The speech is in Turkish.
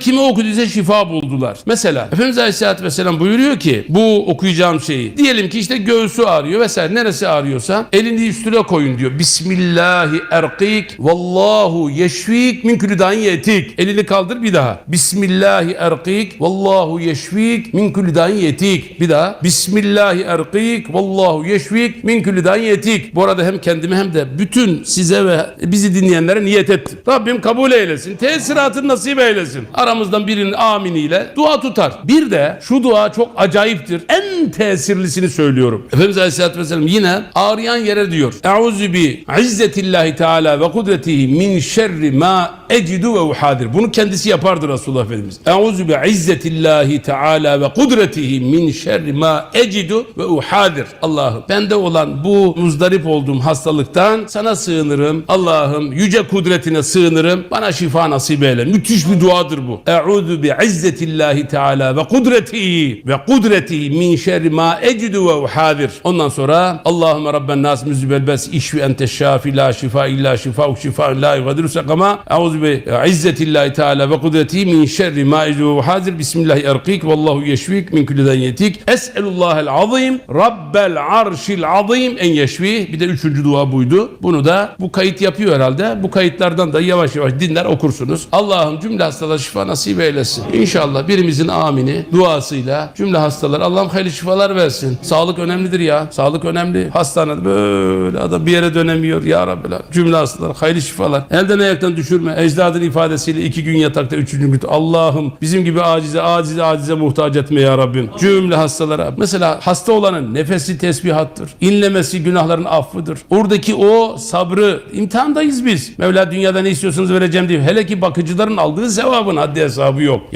kime okuduysa şifa buldular. Mesela Efendimiz Aleyhisselatü Vesselam buyuruyor ki bu okuyacağım şeyi. Diyelim ki işte göğsü ağrıyor vesaire neresi ağrıyorsa elini üstüne koyun diyor. Bismillahi erkik vallahu yeşfik min dain yetik. Elini kaldır bir daha. Bismillahi erkik vallahu yeşfik min dain yetik. Bir daha. Bismillahi erkik vallahu yeşfik min dain yetik. Bu arada hem kendime hem de bütün size ve bizi dinleyenlere niyet ettim. Rabbim kabul eylesin. Tesiratını nasip eylesin. Aramızdan birinin aminiyle dua tutar. Bir de şu dua çok acayiptir. En tesirlisini söylüyorum. Efendimiz Aleyhisselatü Vesselam yine ağrıyan yere diyor. Euzu bi izzetillahi teala ve kudretihi min şerri ma ecidu ve uhadir. Bunu kendisi yapardı Resulullah Efendimiz. Euzu bi izzetillahi teala ve kudretihi min şerri ma ecidu ve uhadir. Allah'ım bende olan bu muzdarip olduğum hastalıktan sana sığınırım. Allah'ım yüce kudretine sığınırım. Bana şifa nasip eyle. Müthiş bir duadır bu. Euzu bi izzetillahi teala ve kudretihi ve kudretihi min şerri ma ecidu ve uhadir. Ondan sonra Allahümme Rabben nas müzibel bes işvi ente şafi la şifa illa şifa şifa la yugadiru sekama. Euzu bi izzetillahi teala ve kudretihi min şerri ma ecidu ve uhadir. Bismillahi erkik vallahu yeşvik min kulli yetik. Es'elullahel azim rabbel arşil azim en yeşvi. Bir de üçüncü dua buydu. Bunu da bu kayıt yapıyor herhalde. Bu kayıtlardan da yavaş yavaş dinler okursunuz. Allah'ım cümle hastalara şifa nasip eylesin. İnşallah birimizin amini duasıyla cümle hastalar Allah'ım hayırlı şifalar versin. Sağlık önemlidir ya. Sağlık önemli. Hastanede böyle adam bir yere dönemiyor. Ya Rabbi. Cümle hastalar hayırlı şifalar. Elden ayaktan düşürme. Ecdadın ifadesiyle iki gün yatakta üçüncü gün. Allah'ım bizim gibi acize acize acize muhtaç etme ya Rabbim. Cümle hastalara. Mesela hasta olanın nefesi tesbihattır. İnlemesi günahların affıdır. Oradaki o sabrı imtihandayız biz. Mevla dünyada ne istiyorsanız vereceğim diyor. Hele ki bakıcıların aldığı sevabın haddi hesabı yok.